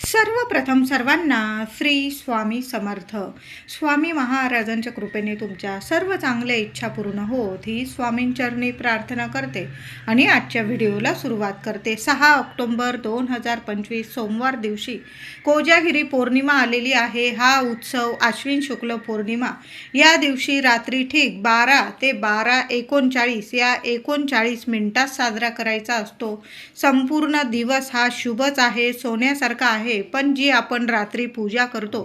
सर्वप्रथम सर्वांना श्री स्वामी समर्थ. स्वामी महाराजांच्या कृपेने तुमच्या सर्व चांगल्या इच्छा पूर्ण होत. ही स्वामींचरणी प्रार्थना करते आणि आजच्या व्हिडिओला सुरुवात करते. सहा ऑक्टोंबर दोन हजार पंचवीस सोमवार दिवशी कोजागिरी पौर्णिमा आलेली आहे. हा उत्सव आश्विन शुक्ल पौर्णिमा. या दिवशी रात्री ठीक बारा ते बारा एकोणचाळीस या एकोणचाळीस मिनिटात साजरा करायचा असतो. संपूर्ण दिवस हा शुभच आहे. सोन्यासारखा आहे. पण जी आपण रात्री पूजा करतो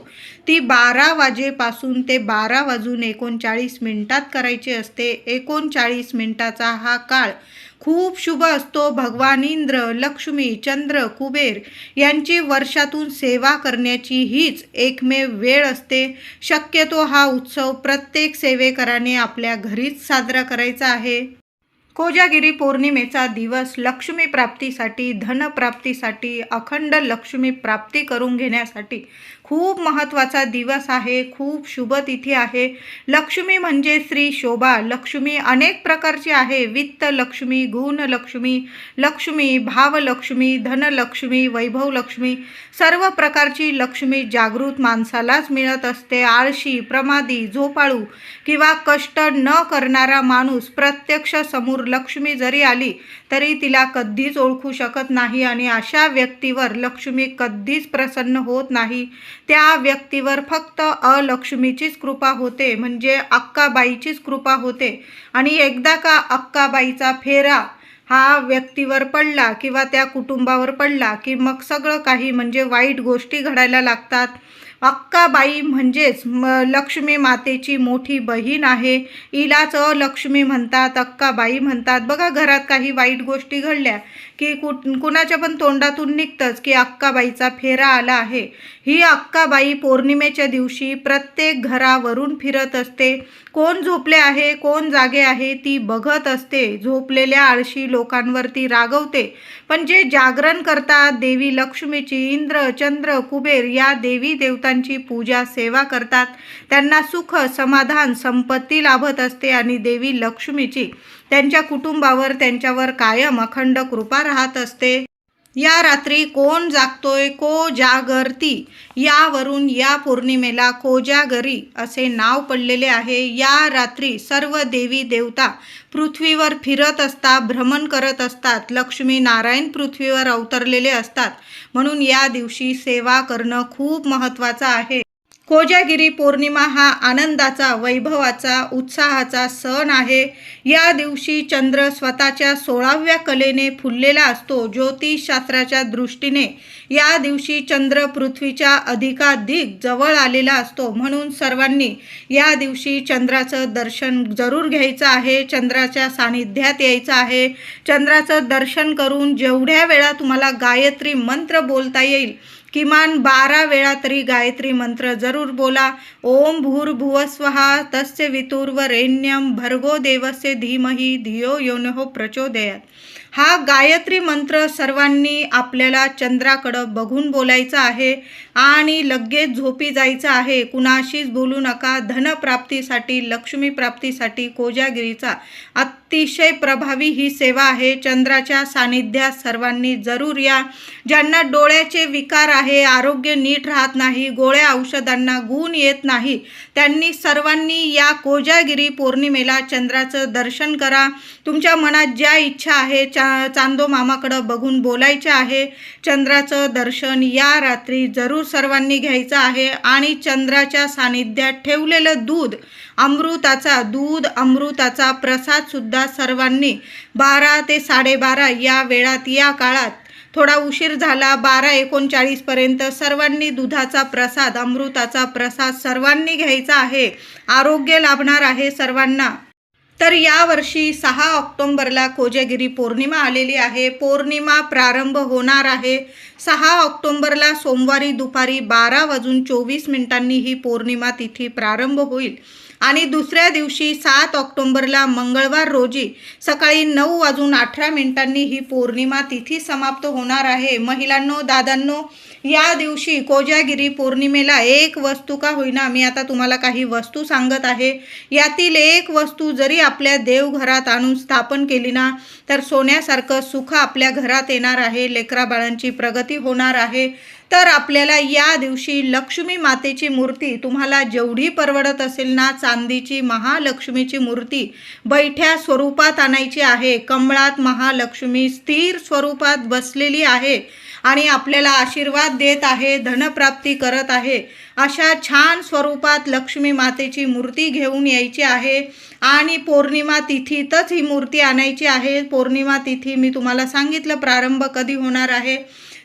ती बारा वाजेपासून ते बारा वाजून एकोणचाळीस मिनिटात करायची असते. एकोणचाळीस मिनिटाचा हा काळ खूप शुभ असतो. भगवान इंद्र लक्ष्मी चंद्र कुबेर यांची वर्षातून सेवा करण्याची हीच एकमेव वेळ असते. शक्यतो हा उत्सव प्रत्येक सेवेकराने आपल्या घरीच साजरा करायचा आहे. कोजागिरी पौर्णिमेचा दिवस लक्ष्मी प्राप्तीसाठी धनप्राप्तीसाठी अखंड लक्ष्मी प्राप्ती करून घेण्यासाठी खूप महत्त्वाचा दिवस आहे खूप शुभ तिथी आहे. लक्ष्मी म्हणजे श्री शोभा. लक्ष्मी अनेक प्रकारची आहे. वित्त लक्ष्मी गुण लक्ष्मी लक्ष्मी भावलक्ष्मी धनलक्ष्मी वैभव लक्ष्मी. सर्व प्रकारची लक्ष्मी जागृत माणसालाच मिळत असते. आळशी प्रमादी झोपाळू किंवा कष्ट न करणारा माणूस प्रत्यक्ष समोर लक्ष्मी जरी आली तरी तिला कधीच ओळखू शकत नाही आणि अशा व्यक्तीवर लक्ष्मी कधीच प्रसन्न होत नाही. त्या व्यक्तीवर फक्त अलक्ष्मीचीच कृपा होते म्हणजे अक्काबाईचीच कृपा होते. आणि एकदा का अक्काबाईचा फेरा हा व्यक्तीवर पडला किंवा त्या कुटुंबावर पडला की मग सगळं काही म्हणजे वाईट गोष्टी घडायला लागतात. अक्काबाई म्हणजेच म लक्ष्मी मातेची मोठी बहीण आहे. इलाच अलक्ष्मी म्हणतात अक्काबाई म्हणतात. बघा घरात काही वाईट गोष्टी घडल्या. की कुठ कुणाच्या पण तोंडातून निघतंच की अक्काबाईचा फेरा आला आहे. ही अक्काबाई पौर्णिमेच्या दिवशी प्रत्येक घरावरून फिरत असते. कोण झोपले आहे कोण जागे आहे ती बघत असते. झोपलेल्या आळशी लोकांवरती रागवते. पण जे जागरण करतात देवी लक्ष्मीची इंद्र चंद्र कुबेर या देवी देवतांची पूजा सेवा करतात. त्यांना सुख समाधान संपत्ती लाभत असते आणि देवी लक्ष्मीची. त्यांच्या कुटुंबावर त्यांच्यावर कायम अखंड कृपा राहत असते. या रात्री कोण जागतोय को जागरती? यावरून या पौर्णिमेला कोजागरी असे नाव पडलेले आहे. या रात्री सर्व देवी देवता पृथ्वीवर फिरत असतात भ्रमण करत असतात. लक्ष्मी नारायण पृथ्वीवर अवतरलेले असतात. म्हणून या दिवशी सेवा करणं खूप महत्त्वाचं आहे. कोजागिरी पौर्णिमा हा आनंदाचा वैभवाचा उत्साहाचा सण आहे. या दिवशी चंद्र स्वतःच्या सोळाव्या कलेने फुललेला असतो. ज्योतिषशास्त्राच्या दृष्टीने या दिवशी चंद्र पृथ्वीच्या अधिकाधिक जवळ आलेला असतो. म्हणून सर्वांनी या दिवशी चंद्राचं दर्शन जरूर घ्यायचं आहे. चंद्राच्या सानिध्यात यायचं आहे. चंद्राचं दर्शन करून जेवढ्या वेळा तुम्हाला गायत्री मंत्र बोलता येईल किमान बारा वेळा तरी गायत्री मंत्र जरूर बोला. ओम भूर्भुवस्वहा तस्य वितुर्वरेण्यम भर्गो देवस्य धीमही धियो योनहो प्रचोदयात. हा गायत्री मंत्र सर्वांनी आपल्याला चंद्राकडं बघून बोलायचा आहे आणि लगेच झोपी जायचं आहे. कुणाशीच बोलू नका. धनप्राप्तीसाठी लक्ष्मी प्राप्तीसाठी कोजागिरीचा अतिशय प्रभावी ही सेवा आहे. चंद्राच्या सानिध्यात सर्वांनी जरूर या. ज्यांना डोळ्याचे विकार आहे आरोग्य नीट राहत नाही गोळ्या औषधांना गुण येत नाही त्यांनी सर्वांनी या कोजागिरी पौर्णिमेला चंद्राचं दर्शन करा. तुमच्या मनात ज्या इच्छा आहे चा चांदो मामाकडं बघून बोलायचं आहे चंद्राचं दर्शन या रात्री जरूर सर्वांनी घ्यायचं आहे. आणि चंद्राच्या सानिध्यात ठेवलेलं दूध अमृताचा दूध अमृताचा प्रसादसुद्धा सुद्धा सर्वांनी बारा ते साडेबारा या वेळात या काळात थोडा उशीर झाला. बारा एकोणचाळीसपर्यंत सर्वांनी दुधाचा प्रसाद अमृताचा प्रसाद सर्वांनी घ्यायचा आहे. आरोग्य लाभणार आहे सर्वांना. तर यावर्षी सहा ऑक्टोंबरला कोजागिरी पौर्णिमा आलेली आहे. पौर्णिमा प्रारंभ होणार आहे. सहा ऑक्टोंबरला सोमवारी दुपारी बारा वाजून चोवीस मिनिटांनी ही पौर्णिमा तिथी प्रारंभ होईल. आणि दुसऱ्या दिवशी सात ऑक्टोंबरला मंगळवार रोजी सकाळी नऊ वाजून अठरा मिनिटांनी ही पौर्णिमा तिथी समाप्त होणार आहे. महिलांनो दादांनो या दिवशी कोजागिरी पौर्णिमेला एक वस्तू का होईना मी आता तुम्हाला काही वस्तू सांगत आहे. यातील एक वस्तू जरी आपल्या देवघरात आणून स्थापन केली ना तर सोन्यासारखं सुख आपल्या घरात येणार आहे लेकरा बाळांची प्रगती होणार आहे. तर आपल्याला या दिवशी लक्ष्मी मातेची मूर्ती तुम्हाला जेवढी परवडत असेल ना चांदीची महालक्ष्मीची मूर्ती बैठ्या स्वरूपात आणायची आहे. कमळात महालक्ष्मी स्थिर स्वरूपात बसलेली आहे. आणि आपल्याला आशीर्वाद देत आहे धनप्राप्ती करत आहे. अशा छान स्वरूपात लक्ष्मी मातेची मूर्ती घेऊन यायची आहे आणि पौर्णिमा तिथीतच ही मूर्ती आणायची आहे. पौर्णिमा तिथी मी तुम्हाला सांगितलं प्रारंभ कधी होणार आहे?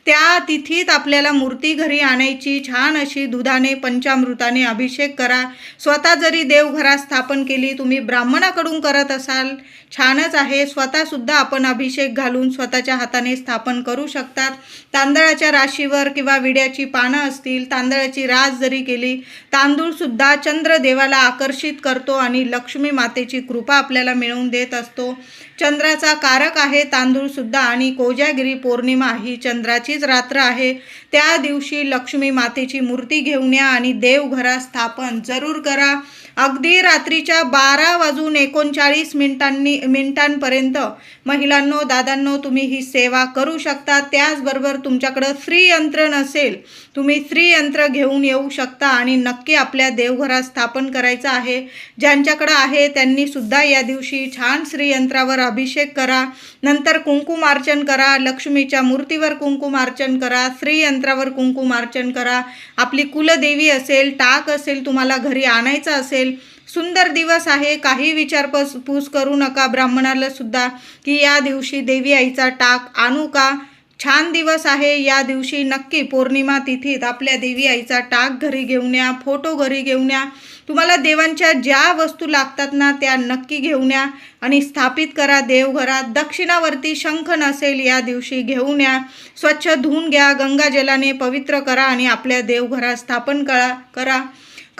त्या तिथीत आपल्याला मूर्ती घरी आणायची. छान अशी दुधाने पंचामृताने अभिषेक करा. स्वतः जरी देवघरात स्थापन केली तुम्ही ब्राह्मणाकडून करत असाल छानच आहे. स्वतःसुद्धा आपण अभिषेक घालून स्वतःच्या हाताने स्थापन करू शकतात. तांदळाच्या राशीवर किंवा विड्याची पानं असतील तांदळाची रास जरी केली तांदूळसुद्धा चंद्रदेवाला आकर्षित करतो आणि लक्ष्मी मातेची कृपा आपल्याला मिळवून देत असतो. चंद्राचा कारक आहे तांदूळसुद्धा आणि कोजागिरी पौर्णिमा ही चंद्राचीच रात्र आहे. त्या दिवशी लक्ष्मी मातेची मूर्ती घेऊन या आणि देवघरात स्थापन जरूर करा. अगदी रात्रीच्या बारा वाजून एकोणचाळीस मिनिटांनी मिनिटांपर्यंत महिलांनो दादांनो तुम्ही ही सेवा करू शकता. त्याचबरोबर तुमच्याकडं श्रीयंत्र नसेल तुम्ही श्रीयंत्र घेऊन येऊ शकता आणि नक्की आपल्या देवघरात स्थापन करायचं आहे. ज्यांच्याकडं आहे त्यांनी सुद्धा या दिवशी छान श्रीयंत्रावर अभिषेक करा. नंतर कुंकुमार्चन करा लक्ष्मीच्या मूर्तीवर कुंकुमार्चन करा श्रीयंत्रावर कुंकुमार्चन करा. आपली कुलदेवी असेल टाक असेल तुम्हाला घरी आणायचं असेल सुंदर दिवस आहे. काही विचारपूस पूस करू नका. ब्राह्मणाला सुद्धा की या दिवशी देवी आईचा टाक आणू का? छान दिवस आहे. या दिवशी नक्की पौर्णिमा तिथीत आपल्या देवी आईचा टाक घरी घेऊन या फोटो घरी घेऊन या. तुम्हाला देवांच्या ज्या वस्तू लागतात ना त्या नक्की घेऊन या आणि स्थापित करा देवघरात. दक्षिणावरती शंख नसेल या दिवशी घेऊन या. स्वच्छ धुवून घ्या. गंगाजलाने पवित्र करा आणि आपल्या देवघरात स्थापन करा करा.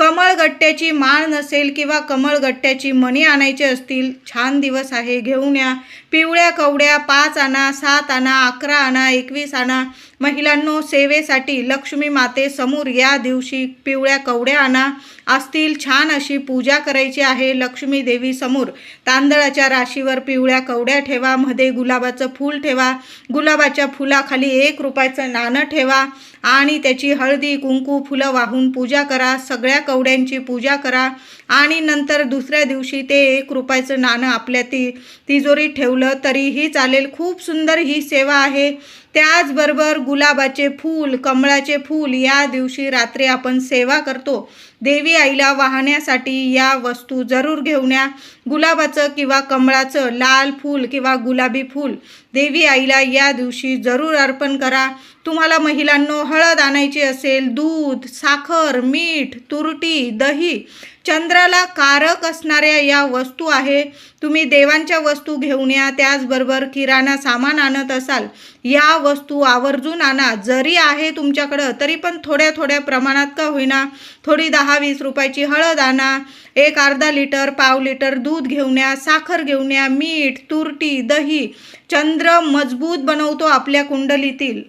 कमळगट्ट्याची माळ नसेल किंवा कमळगट्ट्याची मणी आणायची असतील छान दिवस आहे घेऊन या. पिवळ्या कवड्या पाच आणा सात आणा अकरा आणा एकवीस आणा. महिलांनो सेवेसाठी लक्ष्मी माते समोर या दिवशी पिवळ्या कवड्या आणा. असतील छान अशी पूजा करायची आहे लक्ष्मी देवी समोर. तांदळाच्या राशीवर पिवळ्या कवड्या ठेवा. मध्ये गुलाबाचं फूल ठेवा. गुलाबाच्या फुलाखाली एक रुपयाचं नाणं ठेवा. आणि त्याची हळदी कुंकू फुलं वाहून पूजा करा. सगळ्या कवड्यांची पूजा करा. आणि नंतर दुसऱ्या दिवशी ते एक रुपयाचं नाणं आपल्या ती तिजोरीत ठेवलं तरीही चालेल. खूप सुंदर ही सेवा आहे. त्याचबरोबर गुलाबाचे फूल कमळाचे फूल या दिवशी रात्री आपण सेवा करतो. देवी आईला वाहण्यासाठी या वस्तू जरूर घेऊन या. गुलाबाचं किंवा कमळाचं लाल फूल किंवा गुलाबी फूल देवी आईला या दिवशी जरूर अर्पण करा. तुम्हाला महिलांनो हळद आणायची असेल दूध साखर मीठ तुरटी दही चंद्राला कारक असणाऱ्या या वस्तू आहे. तुम्ही देवांच्या वस्तू घेऊन या. त्याचबरोबर किराणा सामान आणत असाल. या वस्तू आवर्जून आणा. जरी आहे तुमच्याकडं तरी पण थोड्या थोड्या प्रमाणात का होईना? थोडी दहा वीस रुपयाची हळद आणा. एक अर्धा लिटर पाव लिटर दूध घेऊन या साखर घेऊन या मीठ तुरटी दही चंद्र मजबूत बनवतो आपल्या कुंडलीतील.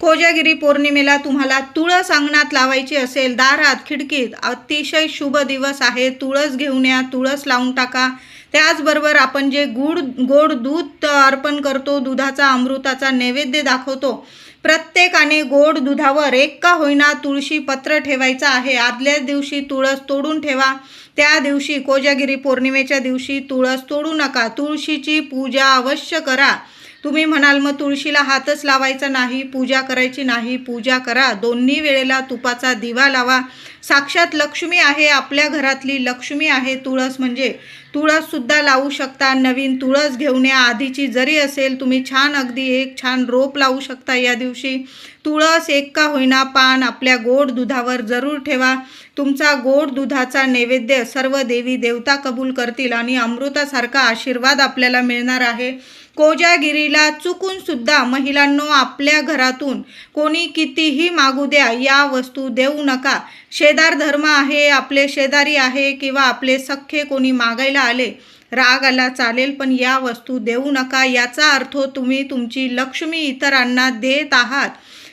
कोजागिरी पौर्णिमेला तुम्हाला तुळस अंगणात लावायची असेल दारात खिडकीत अतिशय शुभ दिवस आहे. तुळस घेऊन या तुळस लावून टाका. त्याचबरोबर आपण जे गुड गोड दूध अर्पण करतो दुधाचा अमृताचा नैवेद्य दाखवतो प्रत्येकाने गोड दुधावर एक का होईना तुळशी पत्र ठेवायचं आहे. आदल्या दिवशी तुळस तोडून ठेवा. त्या दिवशी कोजागिरी पौर्णिमेच्या दिवशी तुळस तोडू नका. तुळशीची पूजा अवश्य करा. तुम्ही म्हणाल मग तुळशीला हातच लावायचा नाही पूजा करायची नाही पूजा करा. दोन्ही वेळेला तुपाचा दिवा लावा. साक्षात लक्ष्मी आहे आपल्या घरातली लक्ष्मी आहे. तुळस म्हणजे तुळससुद्धा लावू शकता. नवीन तुळस घेऊन या. आधीची जरी असेल तुम्ही छान अगदी एक छान रोप लावू शकता या दिवशी. तुळस एक का होईना पान आपल्या गोड दुधावर जरूर ठेवा. तुमचा गोड दुधाचा नैवेद्य सर्व देवी देवता कबूल करतील आणि अमृतासारखा आशीर्वाद आपल्याला मिळणार आहे. कोजागिरीला चुकून सुद्धा महिलांनो आपल्या घरातून कोणी कितीही मागू द्या या वस्तू देऊ नका. शेजार धर्म आहे आपले शेजारी आहे किंवा आपले सख्खे कोणी मागायला आले राग आला चालेल पण या वस्तू देऊ नका. याचा अर्थ तुम्ही तुमची लक्ष्मी इतरांना देत आहात.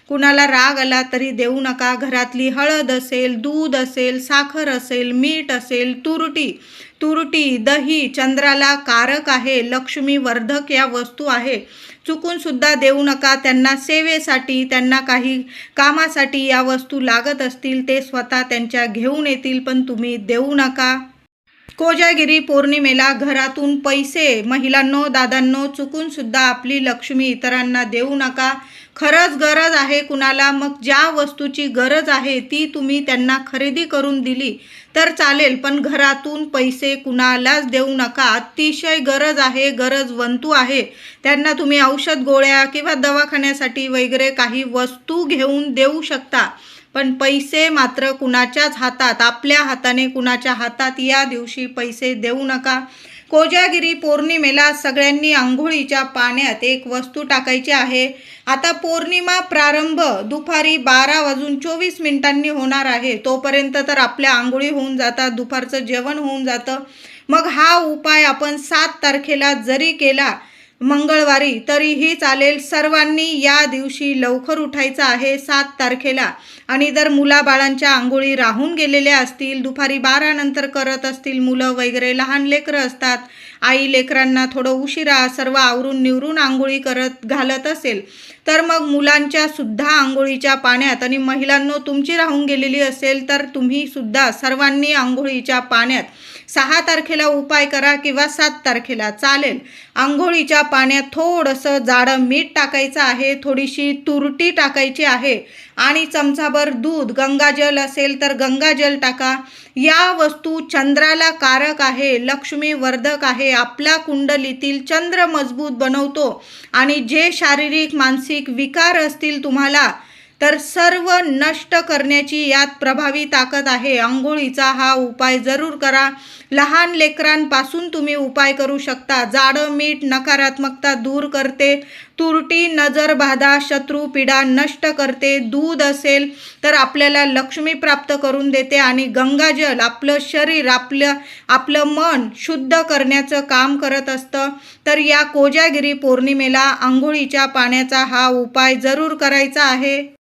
कुणाला राग आला तरी देऊ नका. घरातली हळद असेल दूध असेल साखर असेल मीठ असेल तुरटी तुरटी दही चंद्राला कारक आहे लक्ष्मी वर्धक या वस्तू आहे. चुकून सुद्धा देऊ नका त्यांना सेवेसाठी त्यांना काही कामासाठी या वस्तू लागत असतील ते स्वतः त्यांच्या घेऊन येतील पण तुम्ही देऊ नका. कोजागिरी पौर्णिमेला घरातून पैसे महिलांनो दादांनो चुकून सुद्धा आपली लक्ष्मी इतरांना देऊ नका. खरंच गरज आहे कुणाला मग ज्या वस्तूची गरज आहे ती तुम्ही त्यांना खरेदी करून दिली तर चालेल पण घरातून पैसे कुणालाच देऊ नका. अतिशय गरज आहे गरजवंतू आहे. त्यांना तुम्ही औषध गोळ्या किंवा दवाखान्यासाठी वगैरे काही वस्तू घेऊन देऊ शकता पण पैसे मात्र कुणाच्याच हातात आपल्या हाताने कुणाच्या हातात या दिवशी पैसे देऊ नका. कोजागिरी पौर्णिमेला सगळ्यांनी आंघोळीच्या पाण्यात एक वस्तू टाकायची आहे. आता पौर्णिमा प्रारंभ दुपारी बारा वाजून चोवीस मिनिटांनी होणार आहे. तोपर्यंत तर आपल्या आंघोळी होऊन जातात दुपारचं जेवण होऊन जातं. मग हा उपाय आपण सात तारखेला जरी केला मंगळवारी तरीही चालेल. सर्वांनी या दिवशी लवकर उठायचं आहे सात तारखेला. आणि जर मुलाबाळांच्या आंघोळी राहून गेलेल्या असतील दुपारी बारानंतर करत असतील मुलं वगैरे लहान लेकरं असतात आई लेकरांना थोडं उशिरा सर्व आवरून निवरून आंघोळी करत घालत असेल तर मग मुलांच्या सुद्धा आंघोळीच्या पाण्यात आणि महिलांनो तुमची राहून गेलेली असेल तर तुम्ही सुद्धा सर्वांनी आंघोळीच्या पाण्यात सहा तारखेला उपाय करा किंवा सात तारखेला चालेल. आंघोळीच्या पाण्यात थोडंसं जाडं मीठ टाकायचं आहे. थोडीशी तुरटी टाकायची आहे. आणि चमचाभर दूध गंगाजल असेल तर गंगाजल टाका. या वस्तू चंद्राला कारक आहे लक्ष्मी वर्धक आहे. आपल्या कुंडलीतील चंद्र मजबूत बनवतो. आणि जे शारीरिक मानसिक विकार असतील तुम्हाला तर सर्व नष्ट करण्याची यात प्रभावी ताकद आहे. आंघोळीचा हा उपाय जरूर करा. लहान लेकरांपासून तुम्ही उपाय करू शकता. जाडं मीठ नकारात्मकता दूर करते. तुरटी नजर बाधा शत्रू पीडा नष्ट करते. दूध असेल तर आपल्याला लक्ष्मी प्राप्त करून देते आणि गंगाजल आपलं शरीर आपलं आपलं मन शुद्ध करण्याचं काम करत असतं. तर या कोजागिरी पौर्णिमेला आंघोळीच्या पाण्याचा हा उपाय जरूर करायचा आहे.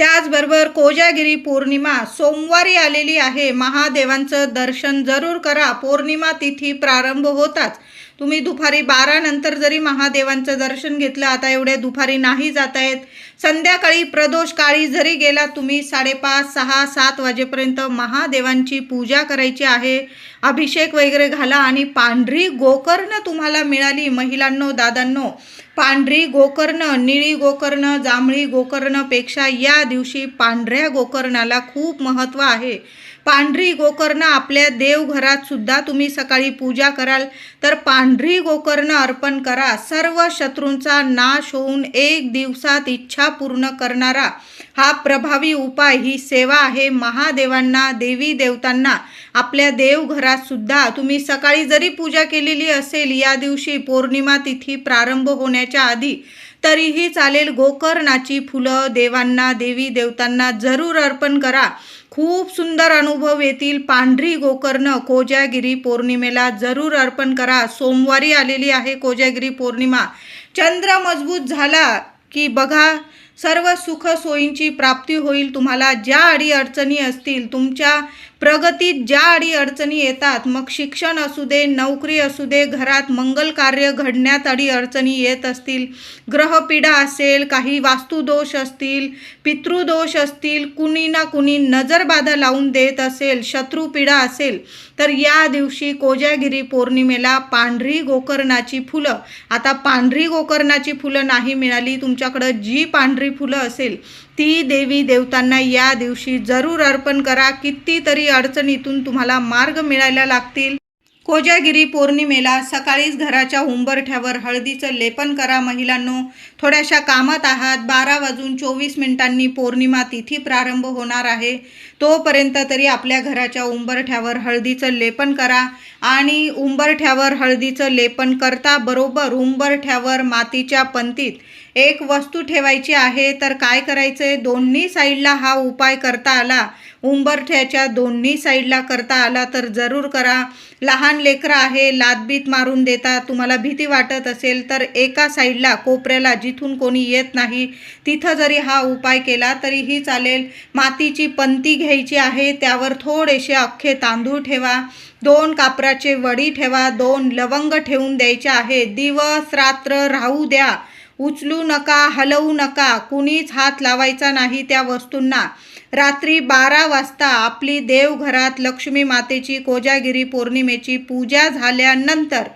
त्याचबरोबर कोजागिरी पौर्णिमा सोमवारी आलेली आहे. महादेवांचं दर्शन जरूर करा. पौर्णिमा तिथी प्रारंभ होताच. तुम्ही दुपारी बारा नंतर जरी महादेवांचं दर्शन घेतलं आता एवढे दुपारी नाही जात आहेत. संध्याकाळी प्रदोष काळी जरी गेला तुम्ही साडेपाच सहा सात वाजेपर्यंत महादेवांची पूजा करायची आहे. अभिषेक वगैरे घाला आणि पांढरी गोकर्ण तुम्हाला मिळाली महिलांनो दादांनो. पांढरी गोकर्ण निळी गोकर्ण जांभळी गोकर्णपेक्षा या दिवशी पांढऱ्या गोकर्णाला खूप महत्त्व आहे. पांढरी गोकर्ण आपल्या देवघरात सुद्धा तुम्ही सकाळी पूजा कराल तर पांढरी गोकर्ण अर्पण करा. सर्व शत्रूंचा नाश होऊन एक दिवसात इच्छा पूर्ण करणारा हा प्रभावी उपाय ही सेवा आहे महादेवांना देवी देवतांना. आपल्या देवघरात सुद्धा तुम्ही सकाळी जरी पूजा केलेली असेल या दिवशी पौर्णिमा तिथी प्रारंभ होण्याच्या आधी तरीही चालेल गोकर्णाची फुलं देवांना देवी देवतांना जरूर अर्पण करा. खूप सुंदर अनुभव येतील. पांढरी गोकर्ण कोजागिरी पौर्णिमेला जरूर अर्पण करा. सोमवारी आलेली आहे कोजागिरी पौर्णिमा. चंद्र मजबूत झाला की बघा सर्व सुख सोयींची प्राप्ती होईल. तुम्हाला ज्या अडी अडचणी असतील तुमच्या प्रगतीत ज्या अडी अडचणी येतात मग शिक्षण असू दे नोकरी असू दे घरात मंगल कार्य घडण्यात अडी अडचणी येत असतील ग्रहपीडा असेल काही वास्तुदोष असतील पितृदोष असतील कुणी ना कुणी नजरबाधा लावून देत असेल शत्रुपीडा असेल तर या दिवशी कोजागिरी पौर्णिमेला पांढरी गोकर्णाची फुलं आता पांढरी गोकर्णाची फुलं नाही मिळाली तुमच्याकडं जी पांढरी फुलं असेल ती देवी देवतांना या दिवशी जरूर अर्पण करा. कितीतरी अडचणीतून तुम्हाला मार्ग मिळायला लागतील. कोजागिरी पौर्णिमेला सकाळीच घराच्या उंबरठ्यावर हळदीचं लेपन करा महिलांनो. थोड्याशा कामात आहात. बारा वाजून चोवीस मिनिटांनी पौर्णिमा तिथी प्रारंभ होणार आहे. तोपर्यंत तरी आपल्या घराच्या उंबरठ्यावर हळदीचं लेपन करा आणि उंबरठ्यावर हळदीचं लेपन करता बरोबर उंबरठ्यावर मातीच्या पंतीत एक वस्तू ठेवायची आहे. तर काय करायचं आहे दोन्ही साईडला हा उपाय करता आला. उंबरठ्याच्या दोन्ही साईडला करता आला तर जरूर करा. लहान लेकरं आहे लादबीत मारून देतात तुम्हाला भीती वाटत असेल तर एका साईडला कोपऱ्याला जिथून कोणी येत नाही तिथं जरी हा उपाय केला तरीही चालेल. मातीची पंती घ्यायची आहे त्यावर थोडेसे अख्खे तांदूळ ठेवा. दोन कापराचे वडी ठेवा दोन लवंग ठेवून द्यायचे आहे. दिवस रात्र राहू द्या. उचलू नका हलवू नका. कुणीच हात लावायचा नाही त्या वस्तूंना. रात्री बारा वाजता आपली देवघरात लक्ष्मी मातेची कोजागिरी पौर्णिमेची पूजा झाल्यानंतर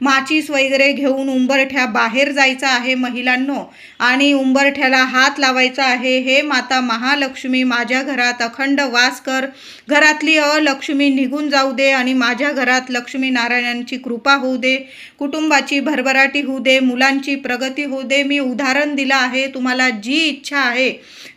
माचीस वगैरे घेऊन उंबरठ्या बाहेर जायचं आहे महिलांनो. आणि उंबरठ्याला हात लावायचा आहे. हे माता महालक्ष्मी माझ्या घरात अखंड वास कर. घरातली अलक्ष्मी निघून जाऊ दे आणि माझ्या घरात लक्ष्मी नारायणांची कृपा होऊ दे. कुटुंबाची भरभराटी होऊ दे. मुलांची प्रगती होऊ दे. मी उदाहरण दिलं आहे. तुम्हाला जी इच्छा आहे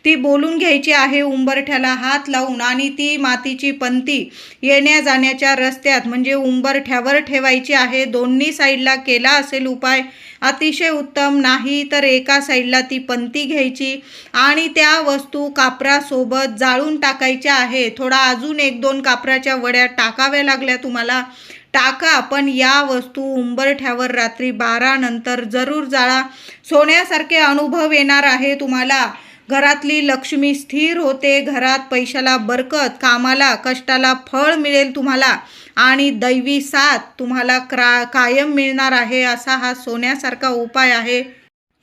ती बोलून घ्यायची आहे. उंबरठ्याला हात लावून आणि ती मातीची पंती येण्या जाण्याच्या रस्त्यात म्हणजे उंबरठ्यावर ठेवायची आहे. दोन्ही साईडला केला असेल उपाय. अतिशय उत्तम नाही तर एका साईडला ती पंती घ्यायची आणि त्या वस्तू कापरासोबत जाळून टाकायच्या आहे थोडा अजून एक दोन कापराच्या वड्या टाकाव्या लागल्या तुम्हाला. टाका पण या वस्तू उंबरठ्यावर रात्री बारा नंतर जरूर जाळा. सोन्यासारखे अनुभव येणार आहे तुम्हाला. घरातली लक्ष्मी स्थिर होते घरात पैशाला बरकत कामाला कष्टाला फळ मिळेल तुम्हाला आणि दैवी साथ तुम्हाला क्रा कायम मिळणार आहे असा हा सोन्यासारखा उपाय आहे.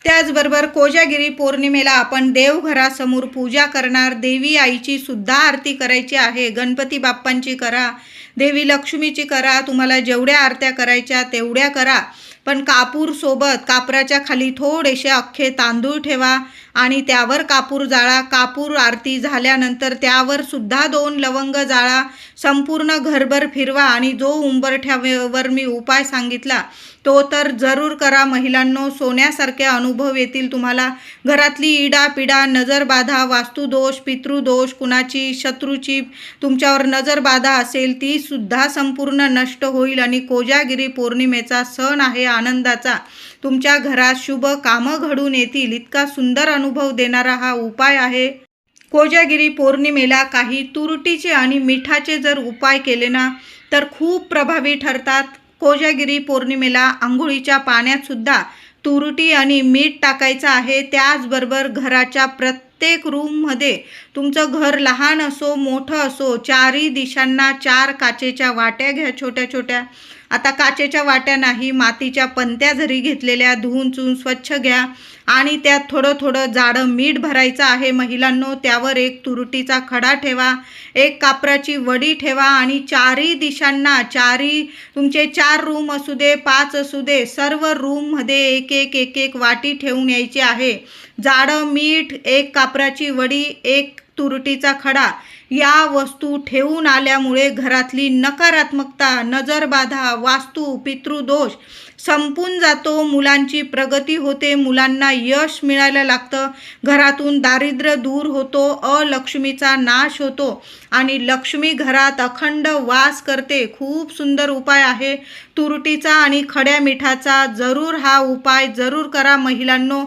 त्याचबरोबर कोजागिरी पौर्णिमेला आपण देवघरासमोर पूजा करणार देवी आईची सुद्धा आरती करायची आहे. गणपती बाप्पांची करा देवी लक्ष्मीची करा तुम्हाला जेवढ्या आरत्या करायच्या तेवढ्या करा. पण कापूरसोबत कापराच्या खाली थोडेसे अख्खे तांदूळ ठेवा आणि त्यावर कापूर जाळा. कापूर आरती झाल्यानंतर त्यावर सुद्धा दोन लवंग जाळा. संपूर्ण घरभर फिरवा आणि जो उंबरठ्यावर मी उपाय सांगितला तो तर जरूर करा महिलांनो. सोन्यासारखे अनुभव येतील तुम्हाला. घरातली इडा पिडा नजरबाधा वास्तुदोष पितृदोष कुणाची शत्रूची तुमच्यावर नजरबाधा असेल ती सुद्धा संपूर्ण नष्ट होईल आणि कोजागिरी पौर्णिमेचा सण आहे आनंदाचा. तुमच्या घरात शुभ कामं घडून येतील. इतका सुंदर अनुभव देणारा हा उपाय आहे. कोजागिरी पौर्णिमेला काही तुरटीचे आणि मिठाचे जर उपाय केले ना तर खूप प्रभावी ठरतात. कोजागिरी पौर्णिमेला आंघोळीच्या पाण्यात सुद्धा तुरटी आणि मीठ टाकायचं आहे. त्याचबरोबर घराच्या प्रत्येक रूममध्ये तुमचं घर लहान असो मोठं असो चारही दिशांना चार काचेच्या वाट्या घ्या छोट्या छोट्या. आता काचेच्या वाट्या नाही मातीच्या पंत्या जरी घेतलेल्या धुवून चुवून स्वच्छ घ्या आणि त्यात थोडं थोडं जाडं मीठ भरायचं आहे महिलांनो त्यावर एक तुरटीचा खडा ठेवा एक कापराची वडी ठेवा आणि चारही दिशांना चारही तुमचे चार रूम असू दे पाच असू दे सर्व रूममध्ये एक एक एक एक वाटी ठेवून यायची आहे. जाडं मीठ एक कापराची वडी एक तुरटीचा खडा. या वस्तू ठेवून आल्यामुळे घरातली नकारात्मकता नजरबाधा वास्तू पितृदोष संपून जातो. मुलांची प्रगती होते. मुलांना यश मिळायला लागतं. घरातून दारिद्र्य दूर होतो. अलक्ष्मीचा नाश होतो. आणि लक्ष्मी घरात अखंड वास करते. खूप सुंदर उपाय आहे. तुरटीचा आणि खड्या मिठाचा जरूर हा उपाय जरूर करा महिलांनो.